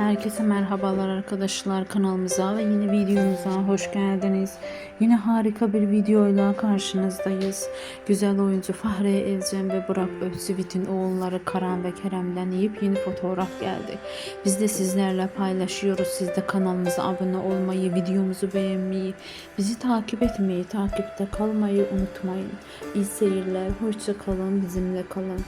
Herkese merhabalar arkadaşlar kanalımıza ve yeni videomuza hoş geldiniz. Yine harika bir videoyla karşınızdayız. Güzel oyuncu Fahriye Evcen ve Burak Özçivit'in oğulları Karan ve Kerem'den yeni fotoğraf geldi. Biz de sizlerle paylaşıyoruz. Siz de kanalımıza abone olmayı, videomuzu beğenmeyi, bizi takip etmeyi, takipte kalmayı unutmayın. İyi seyirler, hoşça kalın, bizimle kalın.